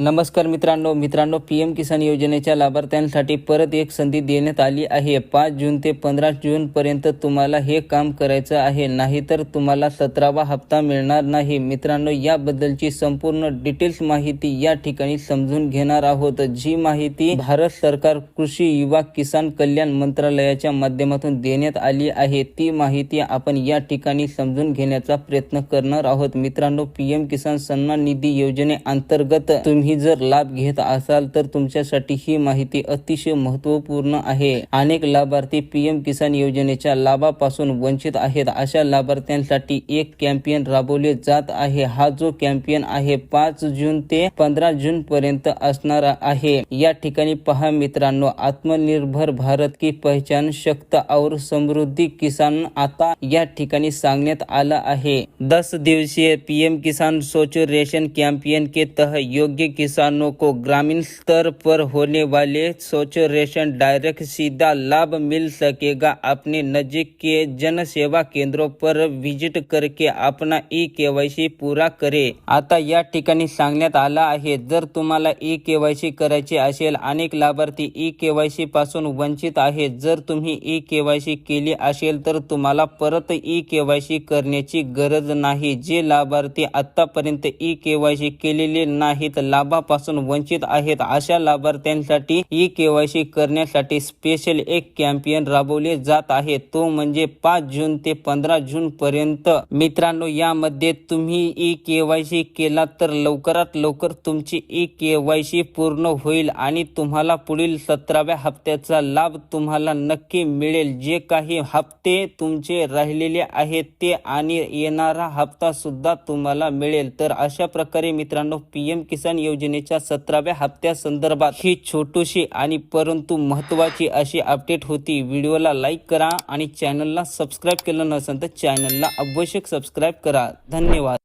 नमस्कार मित्रांनो मित्रांनो पी एम किसान योजनेच्या लाभार्थ्यांसाठी परत एक संधी देण्यात आली आहे. पाच जून ते पंधरा जूनपर्यंत तुम्हाला हे काम करायचं आहे. नाहीतर तुम्हाला सतरावा हप्ता मिळणार नाही. मित्रांनो याबद्दलची संपूर्ण डिटेल्स माहिती या ठिकाणी समजून घेणार आहोत. जी माहिती भारत सरकार कृषी युवा किसान कल्याण मंत्रालयाच्या माध्यमातून देण्यात आली आहे ती माहिती आपण या ठिकाणी समजून घेण्याचा प्रयत्न करणार आहोत. मित्रांनो पी एम किसान सन्मान निधी योजनेअंतर्गत तुम्ही जर लाभ घेत असाल तर तुमच्यासाठी ही माहिती अतिशय महत्त्वपूर्ण आहे. अनेक लाभार्थी पीएम किसान योजनेच्या लाभापासून वंचित आहेत. अशा लाभार्थ्यांसाठी एक कॅम्पेन राबवले जात आहे. हा जो कॅम्पेन आहे पाच जून ते पंधरा जून पर्यंत असणार आहे. या ठिकाणी पहा मित्रांनो आत्मनिर्भर भारत की पहचान शक्त और समृद्धी किसान आता या ठिकाणी सांगण्यात आलं आहे. दस दिवसीय पीएम किसान सोच रेशन कॅम्पियन के तहत योग्य किसानों को ग्रामीण स्तर पर होने वाले सोच रेशन डायरेक्ट सीधा लाभ मिल सकेगा। अपने नजीक के जन सेवा केंद्रों पर विजिट करके अपना ई केवायसी पूरा करे। आता या ठिकाणी सांगण्यात आला आहे जर तुम्हाला ई केवायसी करायची असेल अनेक लाभार्थी ई केवायसी पासून वंचित आहेत. जर तुम्ही ई केवायसी केली असेल तर तुम्हाला परत ई केवायसी करण्याची गरज नाही. जे लाभार्थी आतापर्यंत ई केवायसी केलेले नाहीत लाभापासून वंचित आहेत अशा लाभार्थ्यांसाठी ई केवायसी करण्यासाठी स्पेशल एक कॅम्पेन राबवले जात आहे. तो म्हणजे पाच जून ते पंधरा जून पर्यंत. मित्रांनो यामध्ये तुम्ही ई केवायसी केला तर लवकरात लवकर तुमची ई केवायसी पूर्ण होईल आणि तुम्हाला पुढील सतराव्या हप्त्याचा लाभ तुम्हाला नक्की मिळेल. जे काही हप्ते तुमचे राहिलेले आहेत ते आणि येणारा हप्ता सुद्धा तुम्हाला मिळेल. तर अशा प्रकारे मित्रांनो पीएम किसान योजनेच्या सतराव्या हप्त्या संदर्भात ही छोटीशी आणि परंतु महत्वाची अशी अपडेट होती. व्हिडिओला लाईक करा आणि चॅनलला सबस्क्राईब केलं नसेल तर चॅनलला आवश्यक सबस्क्राईब करा. धन्यवाद.